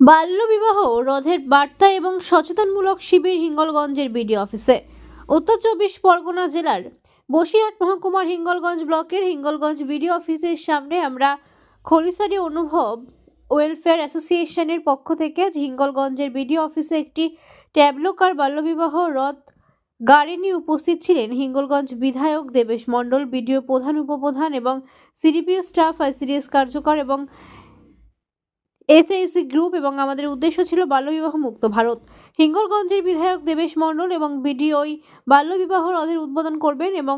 বাল্যবিবাহ রোধের বার্তা এবং সচেতনমূলক শিবির হিঙ্গলগঞ্জের বিডি অফিসে। উত্তর চব্বিশ পরগনা জেলার বসিরহাট মহকুমার হিঙ্গলগঞ্জ ব্লকের হিঙ্গলগঞ্জ বিডি অফিসের সামনে আমরা খলিসারি অনুভব ওয়েলফেয়ার অ্যাসোসিয়েশনের পক্ষ থেকে হিঙ্গলগঞ্জের বিডি অফিসে একটি ট্যাবলোকার বাল্যবিবাহ রথ গাড়ি নিয়ে উপস্থিত ছিলেন হিঙ্গলগঞ্জ বিধায়ক দেবেশ মণ্ডল, বিডিও প্রধান, উপপ্রধান এবং সিডিপিও স্টাফ, আইসিডিএস কার্যকর এবং এসএসসি গ্রুপ এবং আমাদের উদ্দেশ্য ছিল বাল্যবিবাহ মুক্ত ভারত। হিঙ্গলগঞ্জের বিধায়ক দেবেশ মণ্ডল এবং বিডিওই বাল্যবিবাহ রথের উদ্বোধন করবেন এবং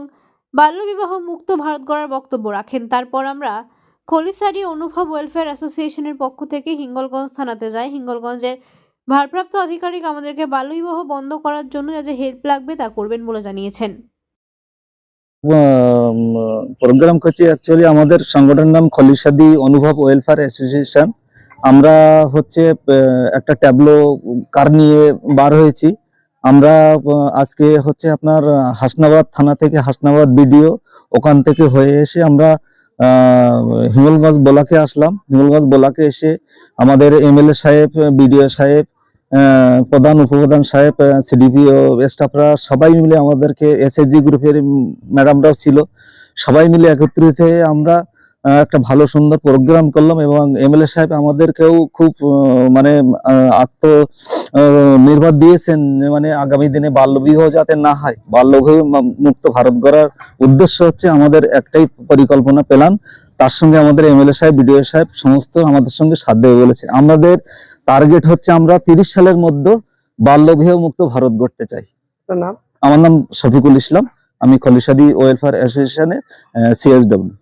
বাল্যবিবাহ মুক্ত ভারত গড়ার বক্তব্য রাখেন। তারপর আমরা খলিসারি অনুভব ওয়েলফেয়ার অ্যাসোসিয়েশনের পক্ষ থেকে হিঙ্গলগঞ্জ থানাতে যাই। হিঙ্গলগঞ্জের ভারপ্রাপ্ত আধিকারিক আমাদেরকে বাল্যবিবাহ বন্ধ করার জন্য যা যে হেল্প লাগবে তা করবেন বলে জানিয়েছেন। প্রোগ্রাম করছি অ্যাকচুয়ালি আমাদের সংগঠনের নাম খলিসাদি অনুভব ওয়েলফেয়ার অ্যাসোসিয়েশন। আমরা হচ্ছে একটা ট্যাবলো কার নিয়ে বার হয়েছি। আমরা আজকে হচ্ছে আপনার হাসনাবাদ থানা থেকে হাসনাবাদ বিডিও ওখান থেকে হয়ে এসে আমরা হিঙ্গলগঞ্জ বোলাকে আসলাম। হিঙ্গলগঞ্জ বোলাকে এসে আমাদের এমএলএ সাহেব, বিডিও সাহেব প্রধান, উপপ্রধান সাহেব সিডিপিও স্টাফরা সবাই মিলে আমাদেরকে এসএসজি গ্রুপের ম্যাডামরাও ছিল। সবাই মিলে একত্রিত হয়ে আমরা একটা ভালো সুন্দর প্রোগ্রাম করলাম এবং এমএলএ সাহেব আমাদেরকেও খুব মানে আত্ম নির্ভর দিয়েছেন মানে আগামী দিনে বাল্যবিবাহ যাতে না হয়। বাল্যবিবাহ মুক্ত ভারত গড়ার উদ্দেশ্য হচ্ছে আমাদের একটাই পরিকল্পনা প্ল্যান। তার সঙ্গে আমাদের এমএলএ সাহেব বিডিও সাহেব সমস্ত আমাদের সঙ্গে সাথ দেবে বলেছে। আমাদের টার্গেট হচ্ছে আমরা তিরিশ সালের মধ্যে বাল্যবিবাহ মুক্ত ভারত গড়তে চাই। আমার নাম শফিকুল ইসলাম। আমি খলিশাদি ওয়েলফেয়ার অ্যাসোসিয়েশনের সিএসডব্লিউ